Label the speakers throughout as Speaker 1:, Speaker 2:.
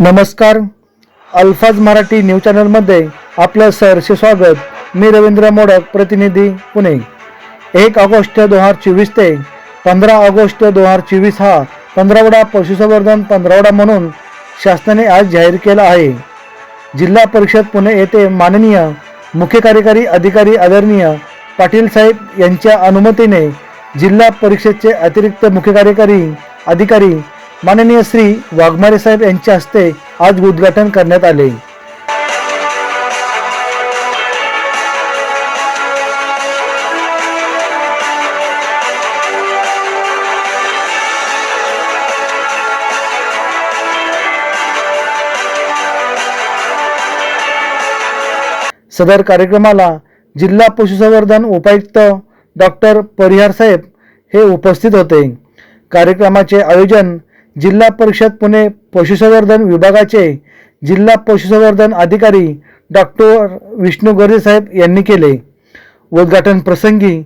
Speaker 1: नमस्कार. अल्फाज मराठी न्यूज चॅनलमध्ये आपलं सहर्ष स्वागत. मी रवींद्र मोडक प्रतिनिधी पुणे. एक ऑगस्ट दोन हजार चोवीस ते पंधरा ऑगस्ट दोन हजार चोवीस हा पंधरावडा पशुसंवर्धन पंधरावडा म्हणून शासनाने आज जाहीर केला आहे. जिल्हा परिषद पुणे येथे माननीय मुख्य कार्यकारी अधिकारी आदरणीय पाटील साहेब यांच्या अनुमतीने जिल्हा परिषदचे अतिरिक्त मुख्य कार्यकारी अधिकारी माननीय श्री वाघमारे साहेब यांच्या हस्ते आज उद्घाटन करण्यात आले. सदर कार्यक्रमाला जिल्हा पशुसंवर्धन उपायुक्त डॉक्टर परिहार साहेब हे उपस्थित होते. कार्यक्रमाचे आयोजन जिल्हा परिषद पुणे पशुसंवर्धन विभागाचे जिल्हा पशुसंवर्धन अधिकारी डॉक्टर विष्णू गोरे साहेब यांनी केले. उद्घाटन प्रसंगी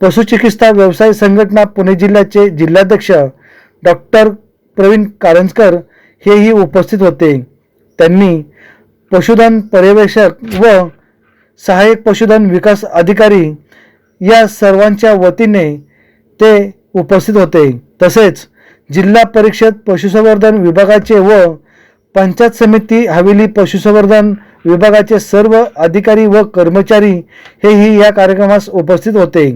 Speaker 1: पशुचिकित्सा व्यवसाय संघटना पुणे जिल्ह्याचे जिल्हाध्यक्ष डॉक्टर प्रवीण कारंजकर हेही उपस्थित होते. त्यांनी पशुधन पर्यवेक्षक व सहाय्यक पशुधन विकास अधिकारी या सर्वांच्या वतीने ते उपस्थित होते. तसेच जिल्हा परिषद पशुसंवर्धन विभागाचे व पंचायत समिती हवेली पशुसंवर्धन विभागाचे सर्व अधिकारी व कर्मचारी हेही या कार्यक्रमास उपस्थित होते.